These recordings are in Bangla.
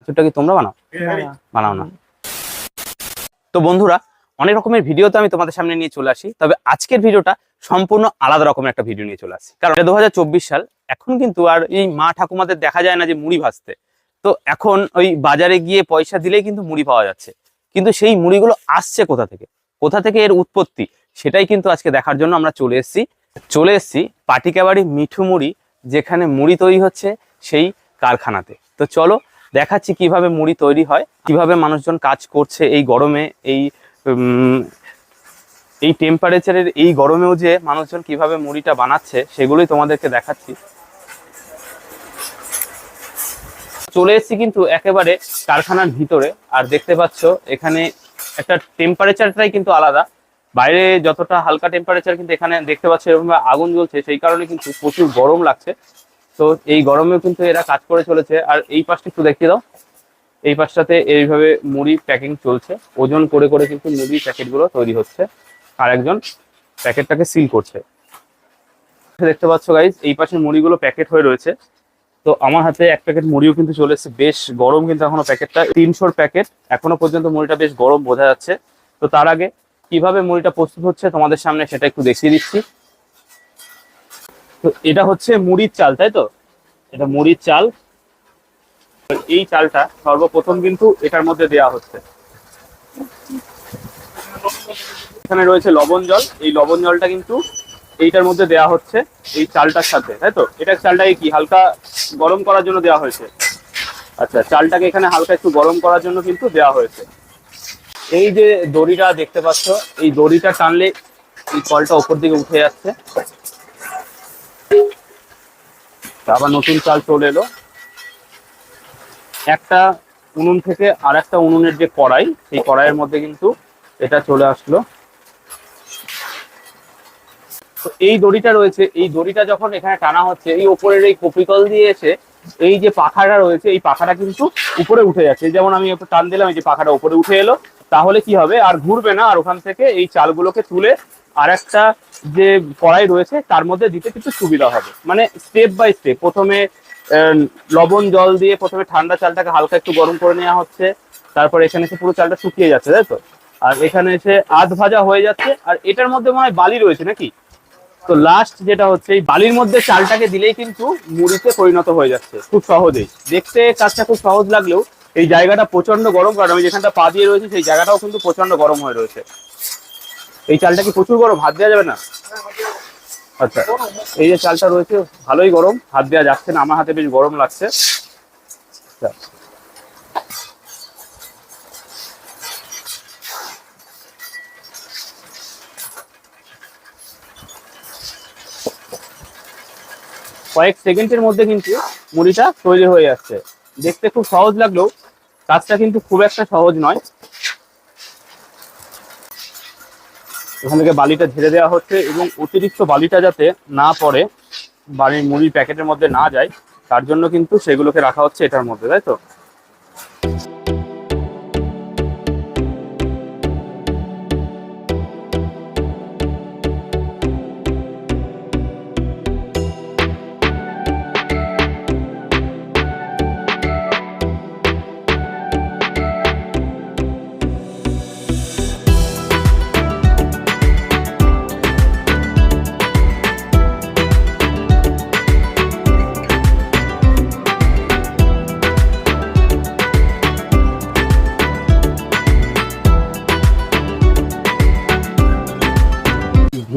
চানাচুরটা কি তোমরা বানাও? বানাও না। তো বন্ধুরা অনেক রকমের ভিডিও তো আমি তোমাদের সামনে নিয়ে চলে আসি তবে আজকের ভিডিওটা সম্পূর্ণ আলাদা রকমের একটা ভিডিও নিয়ে চলে আসি। কারণ দু সাল এখন কিন্তু আর এই মা ঠাকুমাদের দেখা যায় না যে মুড়ি ভাজতে। তো এখন ওই বাজারে গিয়ে পয়সা দিলেই কিন্তু মুড়ি পাওয়া যাচ্ছে। কিন্তু সেই মুড়িগুলো আসছে কোথা থেকে? কোথা থেকে এর উৎপত্তি? সেটাই কিন্তু আজকে দেখার জন্য আমরা চলে এসেছি। চলে এসেছি পাটিকাবাড়ি মিঠু মুড়ি যেখানে মুড়ি তৈরি হচ্ছে সেই কারখানাতে। তো চলো দেখাচ্ছি কীভাবে মুড়ি তৈরি হয়, কীভাবে মানুষজন কাজ করছে এই গরমে, এই এই টেম্পারেচারের এই গরমেও যে মানুষজন কীভাবে মুড়িটা বানাচ্ছে, সেগুলোই তোমাদেরকে দেখাচ্ছি। চলে এসেছি কিন্তু একেবারে কারখানার ভিতরে, আর দেখতে পাচ্ছ এখানে একটা টেম্পারেচারটাই কিন্তু আলাদা। বাইরে যতটা হালকা টেম্পারেচার কিন্তু এখানে দেখতে পাচ্ছ এরকম আগুন জ্বলছে, সেই কারণে কিন্তু প্রচুর গরম লাগছে। তো এই গরমেও কিন্তু এরা কাজ করে চলেছে। আর এই পাশটা একটু দেখিয়ে দাও। এই পাশটাতে এইভাবে মুড়ি প্যাকিং চলছে। ওজন করে করে কিন্তু মুড়ি প্যাকেটগুলো তৈরি হচ্ছে। আর একজন প্যাকেটটাকে সিল করছে। দেখতে পাচ্ছ গাইজ এই পাশে মুড়িগুলো প্যাকেট হয়ে রয়েছে। তো আমার হাতে এক প্যাকেট মুড়িও কিন্তু চলে এসেছে। বেশ গরম কিন্তু এখনও প্যাকেটটা। তিনশোর প্যাকেট এখনও পর্যন্ত মুড়িটা বেশ গরম বোঝা যাচ্ছে। তো তার আগে কীভাবে মুড়িটা প্রস্তুত হচ্ছে তোমাদের সামনে সেটা একটু দেখিয়ে দিচ্ছি। তো এটা হচ্ছে মুড়ির চাল, তাই তো? এটা মুড়ির চাল। এই চালটা সর্বপ্রথম কিন্তু এটার মধ্যে দেয়া হচ্ছে। এখানে রয়েছে লবণ জল। এই লবণ জলটা কিন্তু এইটার মধ্যে দেয়া হচ্ছে এই চালটার সাথে, তাই তো? এটা চালটাকে কি হালকা গরম করার জন্য দেওয়া হয়েছে? আচ্ছা চালটাকে এখানে হালকা একটু গরম করার জন্য কিন্তু দেওয়া হয়েছে। এই যে দড়িটা দেখতে পাচ্ছ, এই দড়িটা টানলে এই কলটা উপর দিকে উঠে যাচ্ছে। আবার নতুন চাল চলে এলো। একটা উনুন থেকে আর একটা উনুনের যে কড়াই, সেই কড়াইয়ের মধ্যে কিন্তু এটা চলে আসলো। তো এই দড়িটা রয়েছে, এই দড়িটা যখন এখানে টানা হচ্ছে, এই ওপরের এই কপিকল দিয়ে এসে এই যে পাখাটা রয়েছে, এই পাখাটা কিন্তু উপরে উঠে যাচ্ছে। যেমন আমি একটু টান দিলাম, এই যে পাখাটা উপরে উঠে এলো, তাহলে কি হবে? আর ঘুরবে না, আর ওখান থেকে এই চালগুলোকে তুলে আর একটা যে কড়াই রয়েছে, তার মধ্যে দিতে কিন্তু সুবিধা হবে। মানে স্টেপ বাই স্টেপ প্রথমে লবণ জল দিয়ে প্রথমে ঠান্ডা চালটাকে হালকা একটু গরম করে নেওয়া হচ্ছে, তারপর এখানে এসে পুরো চালটা শুকিয়ে যাচ্ছে, তাই তো? আর এখানে এসে আধ ভাজা হয়ে যাচ্ছে, আর এটার মধ্যে মনে হয় বালি রয়েছে নাকি? তো লাস্ট যেটা হচ্ছে, এই বালির মধ্যে চালটাকে দিলেই কিন্তু মুড়িতে পরিণত হয়ে যাচ্ছে, খুব সহজেই। দেখতে কাজটা খুব সহজ লাগলেও, এই জায়গাটা প্রচণ্ড গরম, কারণ আমি যেখানটা পা দিয়ে রয়েছে, সেই জায়গাটাও কিন্তু প্রচণ্ড গরম হয়ে রয়েছে। এই চালটা কি প্রচুর গরম? হাত দেওয়া যাবে না? আচ্ছা এই যে চালটা রয়েছে, ভালোই গরম। হাত দেওয়া যাচ্ছে না, আমার হাতে বেশ গরম লাগছে। আচ্ছা। কয়েক সেকেন্ডের মধ্যে কিন্তু মুড়িটা তৈরি হয়ে যাচ্ছে। দেখতে খুব সহজ লাগলেও, কাজটা কিন্তু খুব একটা সহজ নয়। এখান থেকে বালিটা ঝেড়ে দেওয়া হচ্ছে এবং অতিরিক্ত বালিটা যাতে না পড়ে, বাড়ির মুড়ির প্যাকেটের মধ্যে না যায়, তার জন্য কিন্তু সেগুলোকে রাখা হচ্ছে এটার মধ্যে, তাই তো?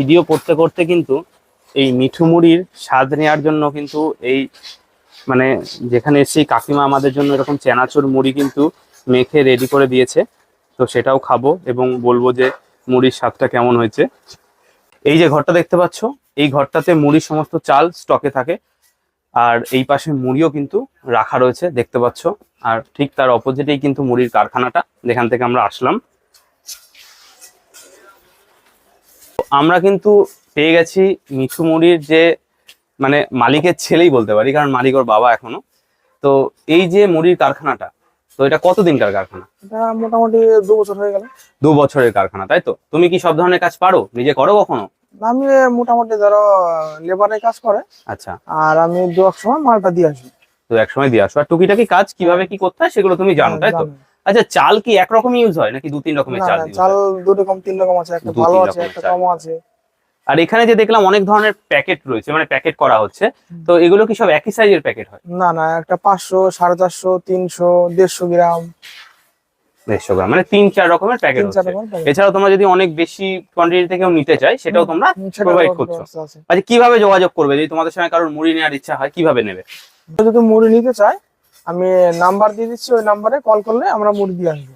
ভিডিও করতে করতে কিন্তু এই মিঠু মুড়ির স্বাদ নেওয়ার জন্য কিন্তু এই মানে যেখানে এসেছি কাকিমা আমাদের জন্য এরকম চেনাচুর মুড়ি কিন্তু মেখে রেডি করে দিয়েছে। তো সেটাও খাব এবং বলব যে মুড়ির স্বাদটা কেমন হয়েছে। এই যে ঘরটা দেখতে পাচ্ছ, এই ঘরটাতে মুড়ির সমস্ত চাল স্টকে থাকে। আর এই পাশে মুড়িও কিন্তু রাখা রয়েছে, দেখতে পাচ্ছ। আর ঠিক তার অপোজিটেই কিন্তু মুড়ির কারখানাটা, যেখান থেকে আমরা আসলাম। আমরা কিন্তু পেয়ে গেছি মিঠু মুড়ির যে মানে মালিকের ছেলেই বলতে পারি কারণ মালিক ওর বাবা এখনও। তো এই যে মুড়ির কারখানাটা তো এটা কতদিনকার কারখানা? মোটামুটি দু বছর হয়ে গেল। দু বছরের কারখানা তাই তো? তুমি কি সব ধরনের কাজ পারো? নিজে করো কখনো? আমি মোটামুটি ধরো লেবারের কাজ করে। আচ্ছা। আর আমি দু এক সময় মালটা দিয়ে আসি। তো এক সময় দিয়ে আসো। আর টুকিটাকি কাজ কীভাবে কি করতে হয় সেগুলো তুমি জানো তাই তো। আচ্ছা চাল কি একরকম ইউজ হয় নাকি দু তিন রকমের চাল চাল? দু রকম তিন রকম আছে একটা ভালো আছে একটা। কমও আছে আর এখানে যে দেখলাম অনেক ধরনের প্যাকেট রয়েছে মানে প্যাকেট করা হচ্ছে তো এগুলো কি সব একই সাইজের প্যাকেট হয় না না একটা পাঁচশো সাড়ে চারশো তিনশো দেড়শো গ্রাম দেড়শো গ্রাম মানে তিন চার রকমের প্যাকেট। এছাড়াও তোমরা যদি অনেক বেশি কোয়ান্টিটি থেকেও নিতে চায় সেটাও তোমরা provide করছ। আচ্ছা কীভাবে যোগাযোগ করবে যদি তোমাদের সঙ্গে কারোর মুড়ি নেওয়ার ইচ্ছা হয় কীভাবে নেবে যদি মুড়ি নিতে চায় আমি নাম্বার দিয়ে দিচ্ছি ওই নাম্বারে কল করলে আমরা মুড়ি দিয়ে আসব।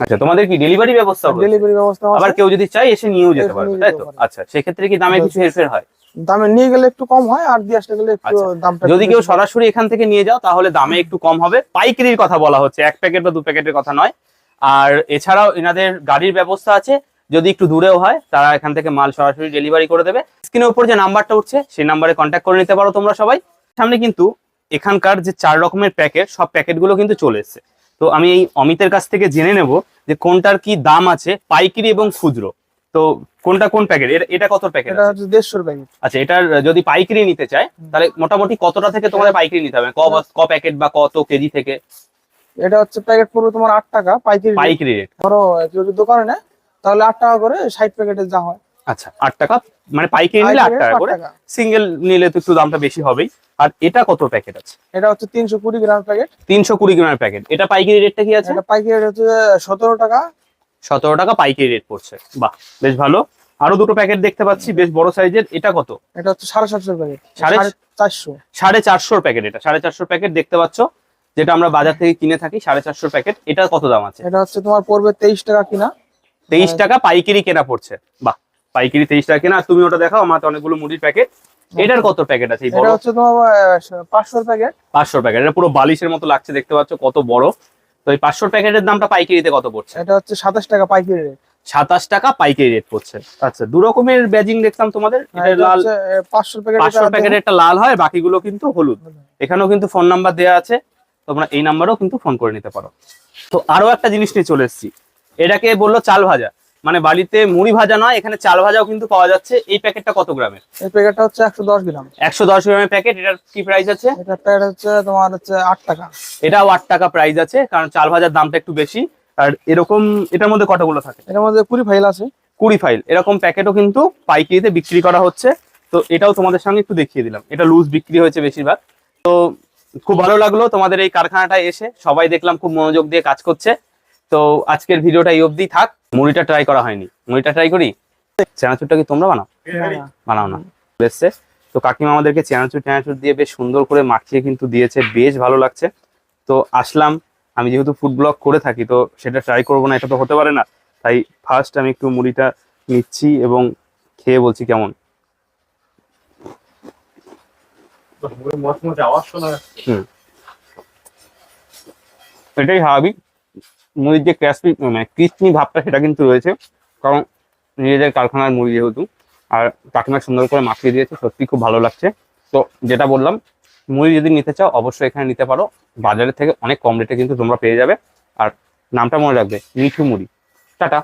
আচ্ছা তোমাদের কি ডেলিভারি ব্যবস্থা? ডেলিভারি ব্যবস্থা আবার কেউ যদি চায় এসে নিয়েও যেতে পারবে তাই তো। আচ্ছা সেক্ষেত্রে কি দামে কিছু হেরফের হয়? দামে নিয়ে গেলে একটু কম হয় আর দিয়ে আসতে গেলে একটু আচ্ছা, দামটা যদি কেউ সরাসরি এখান থেকে নিয়ে যাও তাহলে দামে একটু কম হবে। পাইকারির কথা বলা হচ্ছে এক প্যাকেট বা দু প্যাকেটের কথা নয়। আর এছাড়াও এনাদের গাড়ির ব্যবস্থা আছে যদি একটু দূরেও হয় তারা এখান থেকে মাল সরাসরি ডেলিভারি করে দেবে। স্ক্রিনের উপর যে নাম্বারটা উঠছে সেই নাম্বারে কন্ট্যাক্ট করে নিতে পারো তোমরা সবাই। সামনে কিন্তু এখানকার যে চার রকমের প্যাকেট সব প্যাকেটগুলো কিন্তু চলে এসছে। তো আমি এই অমিতের কাছ থেকে জেনে নেব যে কোনটার কি দাম আছে পাইকারি এবং খুচরো। তো কোনটা কোন প্যাকেট? এটা কত প্যাকেট দেড়শোর প্যাকেট। আচ্ছা এটার যদি পাইকারি নিতে চায় তাহলে মোটামুটি কতটা থেকে তোমাদের পাইকারি নিতে হবে? ক প্যাকেট বা কত কেজি থেকে? এটা হচ্ছে প্যাকেট পড়বে তোমার আট টাকা পাইকারি। পাইকারি রেট। ধরো যদি দোকানে নেয় তাহলে আট টাকা করে ষাট প্যাকেটের যা হয়। আচ্ছা আট টাকা। মানে পাইকারি নিলে আট টাকা করে। সিঙ্গেল নিলে তো একটু দামটা বেশি হবেই। আর এটা কত প্যাকেট আছে? এটা হচ্ছে তিনশো কুড়ি গ্রাম প্যাকেট। তিনশো কুড়ি গ্রামের প্যাকেট। এটা পাইকারি রেটটা কি আছে? এটা পাইকারি rate হচ্ছে সতেরো টাকা। সতেরো টাকা পাইকারি রেট পড়ছে। বাহ বেশ ভালো। আরও দুটো প্যাকেট দেখতে পাচ্ছি বেশ বড় সাইজের। এটা কত? এটা হচ্ছে সাড়ে সাতশো প্যাকেট। সাড়ে- সাড়ে চারশো। সাড়ে চারশোর প্যাকেট এটা। সাড়ে চারশোর প্যাকেট দেখতে পাচ্ছ যেটা আমরা বাজার থেকে কিনে থাকি সাড়ে চারশোর প্যাকেট। এটা কত দাম আছে? এটা হচ্ছে তোমার পড়বে তেইশ টাকা কিনা। তেইশ টাকা পাইকারি কেনা পড়ছে। বাহ পাইকারি তেইশ টাকা কেনা তুমি ওটা দেখাও আমার অনেকগুলো মুড়ির প্যাকেট। এটার কত প্যাকেট আছে এটা হচ্ছে তোমার পাঁচশোর প্যাকেট। পাঁচশো প্যাকেট। এটা পুরো বালিশের মতো লাগছে দেখতে পাচ্ছ কত বড়। তো এই পাঁচশো প্যাকেটের দামটা পাইকারিতে কত পড়ছে? এটা হচ্ছে সাতাশ টাকা পাইকারি রেট। সাতাশ টাকা পাইকারি রেট পড়ছে। আচ্ছা দু রকমের ব্যাজিং দেখলাম তোমাদের এটা লাল প্যাকেট পাঁচশো প্যাকেটের একটা লাল হয় বাকিগুলো কিন্তু হলুদ। এখানেও কিন্তু ফোন নাম্বার দেওয়া আছে তোমরা এই নাম্বারেও কিন্তু ফোন করে নিতে পারো। তো আরও একটা জিনিস নিয়ে চলে এসেছি। এটাকে বলল চাল ভাজা। মানে বাড়িতে মুড়ি ভাজা নয় এখানে চাল ভাজাও কিন্তু পাওয়া যাচ্ছে। এই প্যাকেটটা কত গ্রামের? এই প্যাকেটটা হচ্ছে একশো দশ গ্রাম। একশো দশ গ্রামের প্যাকেট এটার কি প্রাইস আছে? এটা প্যাকেট হচ্ছে তোমার হচ্ছে আট টাকা। এটাও আট টাকা প্রাইস আছে কারণ চাল ভাজার দামটা একটু বেশি। আর এরকম এটার মধ্যে কতগুলো থাকে? এটার মধ্যে কুড়ি ফাইল আছে। কুড়ি ফাইল এরকম প্যাকেটও কিন্তু পাইকারিতে বিক্রি করা হচ্ছে। তো এটাও তোমাদের সঙ্গে একটু দেখিয়ে দিলাম। এটা লুজ বিক্রি হয়েছে বেশিরভাগ। তো খুব ভালো লাগল তোমাদের এই কারখানাটায় এসে। সবাই দেখলাম খুব মনোযোগ দিয়ে কাজ করছে। তো আজকের ভিডিওটা এই অবধি থাক। মুড়িটা ট্রাই করা হয়নি। মুড়িটা ট্রাই করি? চানাচুরটা কি তোমরা বানাও? বানাও না। এসছে তো কাকিমা আমাদেরকে চেনাচুর টেনাচুর দিয়ে বেশ সুন্দর করে মাখিয়ে কিন্তু দিয়েছে। বেশ ভালো লাগছে। তো আসলাম। আমি যেহেতু ফুড ব্লগ করে থাকি তো সেটা ট্রাই করব না এটা তো হতে পারে না। তাই ফার্স্ট আমি একটু মুড়িটা নিচ্ছি এবং খেয়ে বলছি কেমন। হুম। এটাই স্বাভাবিক। মুড়ির যে ক্র্যাসপি মানে কৃষ্ণি ভাবটা সেটা কিন্তু রয়েছে। কারণ নিজেদের কারখানার মুড়ি যেহেতু, আর কাকিমা সুন্দর করে মাখিয়ে দিয়েছে সত্যি খুব ভালো লাগছে। তো যেটা বললাম, মুড়ি যদি নিতে চাও, অবশ্যই এখানে নিতে পারো। বাজারের থেকে অনেক কম রেটে কিন্তু তোমরা পেয়ে যাবে। আর নামটা মনে রাখবে, মিঠু মুড়ি। টাটা।